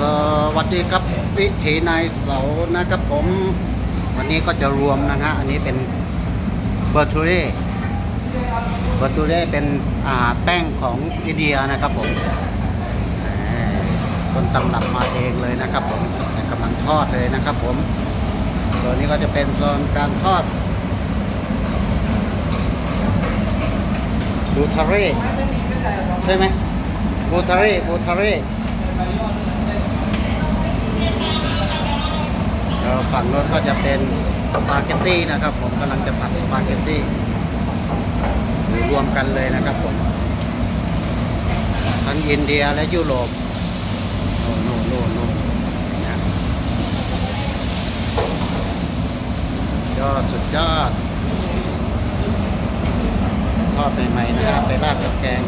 สวัสดีครับวิถีนายเสานะครับผม วันนี้ก็จะรวมนะฮะอันนี้เป็นเบอร์ทูเร่เบอร์ทูเร่เป็นแป้งของอินเดียนะครับผมแหมต้นตำรับมาเองเลยนะครับผมกำลังทอดเลยนะครับผมตัวนี้ก็จะเป็นโซนการทอดบูทาเร่ใช่ไหมบูทาเร่บูทาเร่ แล้วฝั่งโน้นก็จะเป็นสปาเกตตี้นะครับ ผมกำลังจะผัดสปาเกตตี้รวมกันเลยนะครับผมทั้งอินเดียและยุโรปโน่นโน่นโน่นโน่นนะยอดสุดยอดทอดใหม่ๆนะครับไปราดกับแกง